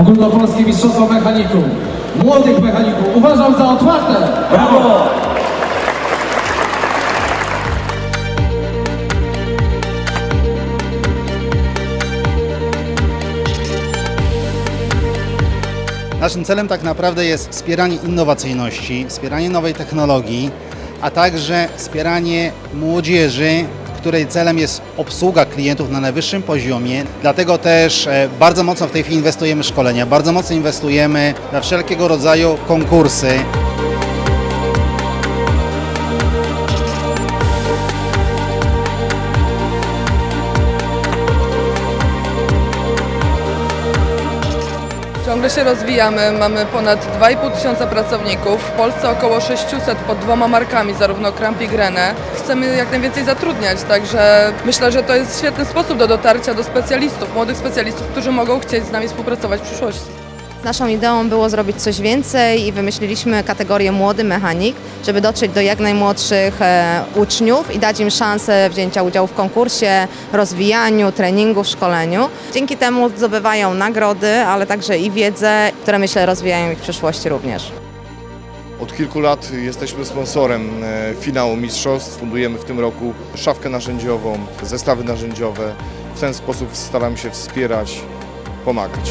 Ogólnopolskie Mistrzostwo Mechaników. Młodych mechaników uważam za otwarte. Brawo! Naszym celem tak naprawdę jest wspieranie innowacyjności, wspieranie nowej technologii, a także wspieranie młodzieży, której celem jest obsługa klientów na najwyższym poziomie. Dlatego też e, bardzo mocno w tej chwili inwestujemy w szkolenia, bardzo mocno inwestujemy we wszelkiego rodzaju konkursy. Ciągle się rozwijamy, mamy ponad 2,5 tysiąca pracowników, w Polsce około 600 pod dwoma markami, zarówno Kramp i Grenę. Chcemy jak najwięcej zatrudniać, także myślę, że to jest świetny sposób do dotarcia do specjalistów, młodych specjalistów, którzy mogą chcieć z nami współpracować w przyszłości. Naszą ideą było zrobić coś więcej i wymyśliliśmy kategorię młody mechanik, żeby dotrzeć do jak najmłodszych e, uczniów i dać im szansę wzięcia udziału w konkursie, rozwijaniu, treningu, szkoleniu. Dzięki temu zdobywają nagrody, ale także i wiedzę, które myślę rozwijają ich w przyszłości również. Od kilku lat jesteśmy sponsorem e, finału mistrzostw. Fundujemy w tym roku szafkę narzędziową, zestawy narzędziowe. W ten sposób staramy się wspierać, pomagać.